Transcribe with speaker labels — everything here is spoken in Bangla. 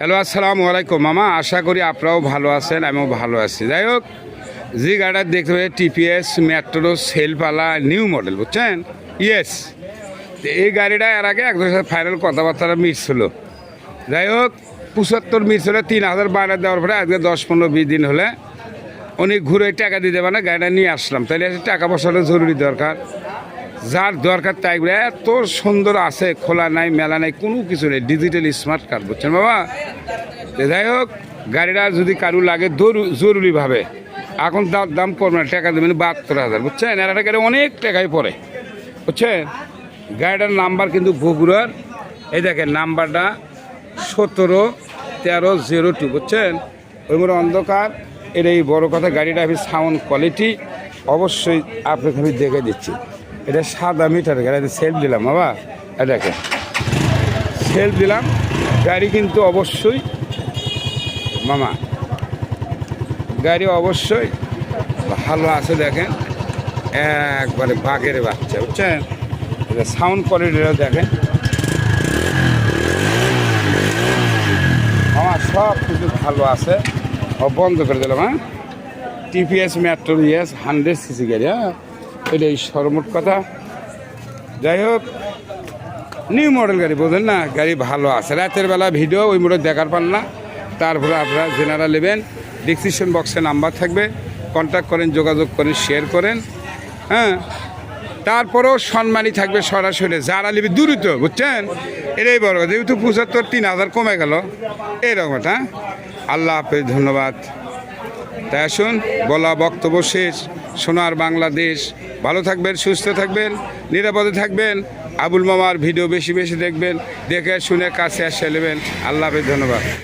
Speaker 1: হ্যালো, আসসালামু আলাইকুম। মামা, আশা করি আপনারাও ভালো আছেন, আমিও ভালো আছি। যাই হোক যে গাড়িটা দেখতে পাই টিপিএস মেট্রো সেলপালা নিউ মডেল বুঝছেন? ইয়েস এই গাড়িটা এর আগে একজনের সাথে ফাইনাল কথাবার্তা মিটছিল যাই হোক, পঁচাত্তর মিটছিল তিন হাজার বাইরে দেওয়ার পরে আজকে দশ, পনেরো, বিশ দিন হলে উনি ঘুরে টাকা দিতে পারে, গাড়িটা নিয়ে আসলাম। তাহলে টাকা পয়সাটা জরুরি দরকার। যার দরকার তাই এত সুন্দর আছে, খোলা নাই, মেলা নাই, কোনো কিছু নেই ডিজিটাল স্মার্ট কার্ড বুঝছেন বাবা? যাই হোক, গাড়িটা যদি কারু লাগে জরুরিভাবে। এখন তার দাম করবে না, টাকা দেবেন, বাহাত্তর হাজার, বুঝছেন? এর একটা গাড়ি অনেক টাকায় পড়ে, বুঝছেন? গাড়িটার নাম্বার কিন্তু বগুড়ার, এই দেখেন, নাম্বারটা সতেরো তেরো জিরো টু, বুঝছেন? ওই মনে অন্ধকার এটা এই বড় কথা, গাড়িটা আমি সাউন্ড কোয়ালিটি অবশ্যই আপনাকে আমি দেখে দিচ্ছি। এটা সাদা মিটার, গাড়িতে সেলফ দিলাম, বাবা। এটা দেখেন। সেলফ দিলাম, গাড়ি কিন্তু অবশ্যই, মামা, গাড়ি অবশ্যই ভালো আছে, দেখেন। একবারে বাঘের বাচ্চা, বুঝছেন? এটা সাউন্ড কোয়ালিটিটা দেখেন। আমার সব কিছু ভালো আছে। ও বন্ধ করে দিলাম হ্যাঁ? TPS metro ES hundred CC গাড়ি হ্যাঁ? এটা এই সর্বমোট কথা। যাই হোক নিউ মডেল গাড়ি বোঝেন না? গাড়ি ভালো আছে। রাতের বেলা ভিডিও ওই মোড়ে দেখার পান না। তারপরে আপনারা জেনারা নেবেন। ডিসক্রিপশন বক্সে নাম্বার থাকবে। কন্ট্যাক্ট করেন, যোগাযোগ করেন শেয়ার করেন। হ্যাঁ? তারপরেও সম্মানই থাকবে সরাসরি। যারা নেবে দ্রুত, বুঝছেন? এটাই বড় কথা। যেহেতু পঁচাত্তর তিন হাজার কমে গেল। এরকম একটা আল্লাহ হাফেজ, ধন্যবাদ। তাই আসুন, বলা বক্তব্য শেষ। সোনার বাংলাদেশ। ভালো থাকবেন, সুস্থ থাকবেন, নিরাপদে থাকবেন। আবুল মামার ভিডিও বেশি বেশি দেখবেন, দেখে শুনে কাছে আসে নেবেন। আল্লাহ ধন্যবাদ।